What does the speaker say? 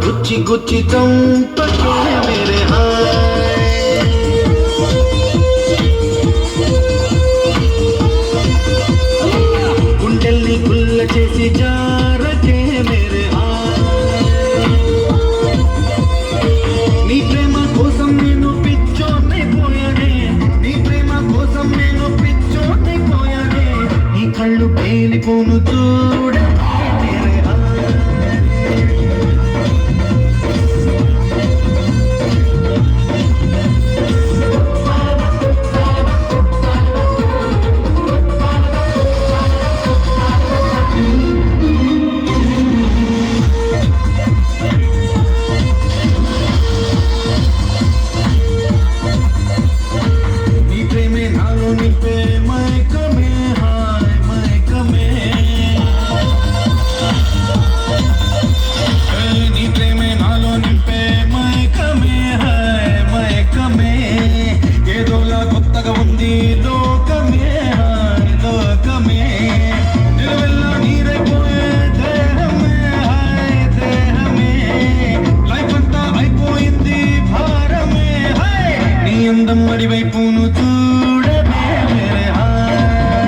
Gucci Gucci तुम तो मेरे हाथ గుల్ల చేసి జారకే మేరే నీ ప్రేమ కోసం నేను పిచ్చోనైపోయానే నీ ప్రేమ కోసం నేను పిచ్చోనైపోయానే నీ కళ్ళు పేలిపోను చూడకే అందం అడివైపును చూడమే మేరే హాయ్.